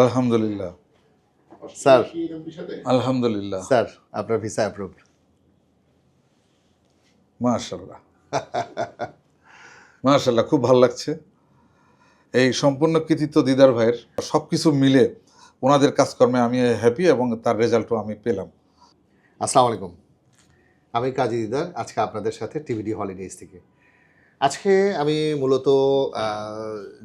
আলহামদুলিল্লাহ। স্যার। আলহামদুলিল্লাহ। স্যার আপনার ভিসা অ্যাপ্রুভ মাশাল্লাহ মাশাল্লাহ খুব ভালো লাগছে। এই সম্পূর্ণ কৃতিত্ব দিদার ভাইয়ের। সব কিছু মিলে ওনাদের কাজকর্মে আমি হ্যাপি এবং তার রেজাল্টও আমি পেলাম। আসসালামু আলাইকুম। আমি কাজী দিদার আজকে আপনাদের সাথে টিভিডি হলিডেজ থেকে। আজকে আমি মূলত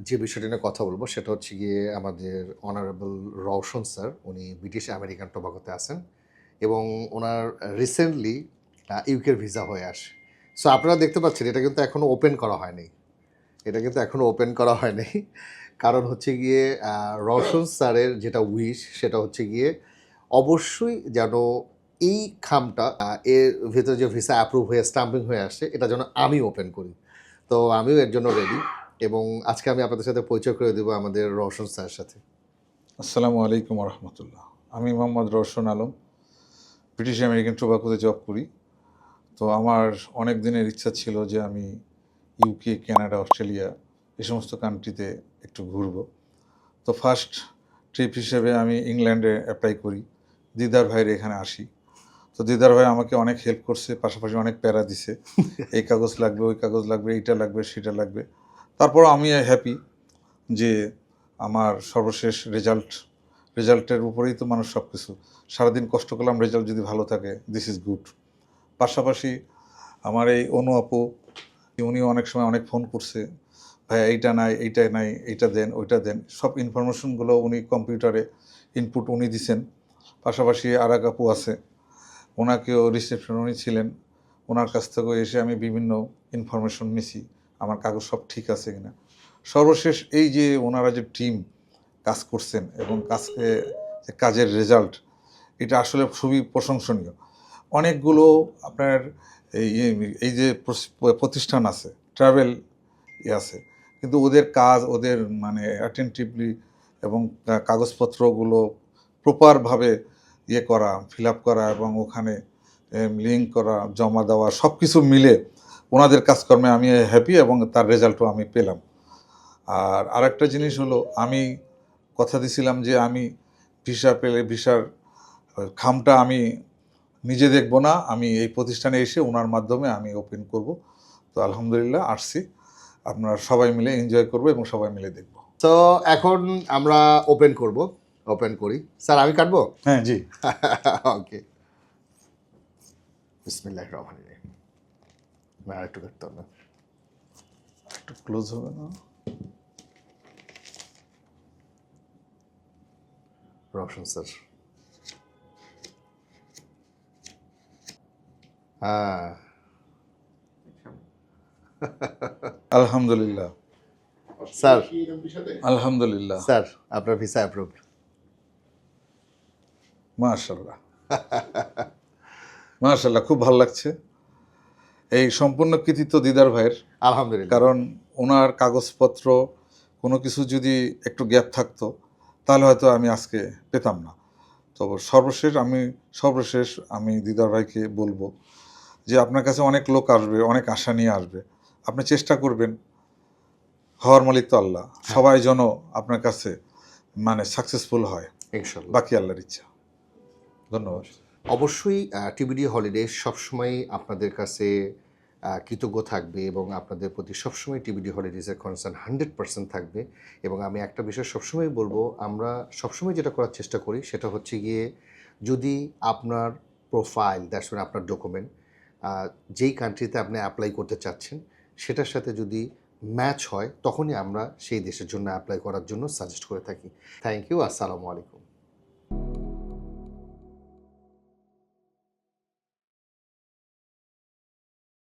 যে বিষয়টি নিয়ে কথা বলব সেটা হচ্ছে গিয়ে আমাদের অনারেবল রওশন স্যার, উনি ব্রিটিশ আমেরিকান টোবাকোতে আছেন এবং ওনার রিসেন্টলি ইউকের ভিসা হয়ে আসে। সো আপনারা দেখতে পাচ্ছেন এটা কিন্তু এখনও ওপেন করা হয়নি। এটা কিন্তু এখনও ওপেন করা হয়নি। কারণ হচ্ছে গিয়ে রওশন স্যারের যেটা উইশ সেটা হচ্ছে গিয়ে অবশ্যই যেন এই খামটা এর ভিতরে যে ভিসা অ্যাপ্রুভ হয়ে স্টাম্পিং হয়ে আসছে এটা যেন আমি ওপেন করি। তো আমিও এর জন্য রেডি এবং আজকে আমি আপনাদের সাথে পরিচয় করে দেবো আমাদের রওশন স্যারের সাথে। আসসালামু আলাইকুম রহমতুল্লাহ। আমি মোহাম্মদ রোশন আলম ব্রিটিশ আমেরিকান টোবাকোতে জব করি। তো আমার অনেক দিনের ইচ্ছা ছিল যে আমি ইউকে কানাডা অস্ট্রেলিয়া এই সমস্ত কান্ট্রিতে একটু ঘুরব। তো ফার্স্ট ট্রিপ হিসেবে আমি ইংল্যান্ডে অ্যাপ্লাই করি। দিদার ভাইয়ের এখানে আসি। তো দিদার ভাই আমাকে অনেক হেল্প করছে পাশাপাশি অনেক প্যারা দিছে। এই কাগজ লাগবে ওই কাগজ লাগবে এইটা লাগবে সেটা লাগবে। তারপর আমি হ্যাপি যে আমার সর্বশেষ রেজাল্ট রেজাল্টের উপরেই তো মানুষ সব কিছু সারাদিন কষ্ট করলাম রেজাল্ট যদি ভালো থাকে দিস ইজ গুড পাশাপাশি আমার এই অনু আপু উনিও অনেক সময় অনেক ফোন করছে ভাইয়া এইটা নাই এইটা নাই এইটা দেন ওইটা দেন। সব ইনফরমেশনগুলো উনি কম্পিউটারে ইনপুট উনি দিছেন। পাশাপাশি আর এক আপু আছে ওনাকেও রিসেপশন উনি ছিলেন। ওনার কাছ থেকেও এসে আমি বিভিন্ন ইনফরমেশন নিছি, আমার কাগজ সব ঠিক আছে কিনা। সর্বশেষ এই যে ওনারা যে টিম কাজ করছেন এবং কাজকে কাজের রেজাল্ট এটা আসলে খুবই প্রশংসনীয়। অনেকগুলো আপনার এই এই যে প্রতিষ্ঠান আছে ট্রাভেল আছে, কিন্তু ওদের কাজ, ওদের মানে অ্যাটেন্টিভলি এবং কাগজপত্রগুলো প্রপারভাবে ইয়ে করা ফিল করা এবং ওখানে লিঙ্ক করা, জমা দেওয়া সব কিছু মিলে ওনাদের কাজকর্মে আমি হ্যাপি এবং তার রেজাল্টও আমি পেলাম। আর আরেকটা জিনিস হলো, আমি কথা দিছিলাম যে আমি ভিসা পেলে, ভিসার খামটা আমি নিজে দেখব না, আমি এই প্রতিষ্ঠানে এসে ওনার মাধ্যমে আমি ওপেন করব। তো আলহামদুলিল্লাহ, আসছি। আপনারা সবাই মিলে এনজয় করব এবং সবাই মিলে দেখব। তো এখন আমরা ওপেন করব। ওপেন করি। স্যার আমি কাটবো? হ্যাঁ জি। ওকে বিসমিল্লাহ রহমান রহিম। আমি আরেকটু কাটতে হবে। একটু ক্লোজ হবে না? রওশন স্যার। হ্যাঁ। আলহামদুলিল্লাহ। স্যার। আলহামদুলিল্লাহ। স্যার আপনার ভিসা অ্যাপ্রুভ মাশাল্লাহ মাশাল্লাহ খুব ভালো লাগছে। এই সম্পূর্ণ কৃতিত্ব দিদার ভাইয়ের। আলহামদুলিল্লাহ। কারণ ওনার কাগজপত্র কোনো কিছু যদি একটু গ্যাপ থাকতো তাহলে হয়তো আমি আজকে পেতাম না। তো সর্বশেষ আমি সর্বশেষ আমি দিদার ভাইকে বলব যে আপনার কাছে অনেক লোক আসবে অনেক আশা নিয়ে আসবে। আপনি চেষ্টা করবেন। হওয়ার মালিক তো আল্লাহ। সবাই যেন আপনার কাছে মানে সাকসেসফুল হয়। বাকি আল্লাহর ইচ্ছা। ধন্যবাদ। অবশ্যই টিবিডি হলিডে সবসময় আপনাদের কাছে কৃতজ্ঞ থাকবে এবং আপনাদের প্রতি সবসময় টিবিডি হলিডেজের কনসার্ন হান্ড্রেড পার্সেন্ট থাকবে এবং আমি একটা বিষয় সবসময় বলব, আমরা সবসময় যেটা করার চেষ্টা করি সেটা হচ্ছে গিয়ে যদি আপনার প্রোফাইল দ্যাটস মানে আপনার ডকুমেন্ট যেই কান্ট্রিতে আপনি অ্যাপ্লাই করতে চাচ্ছেন, সেটার সাথে যদি ম্যাচ হয়, তখনই আমরা সেই দেশের জন্য অ্যাপ্লাই করার জন্য সাজেস্ট করে থাকি। থ্যাংক ইউ আসসালামু আলাইকুম।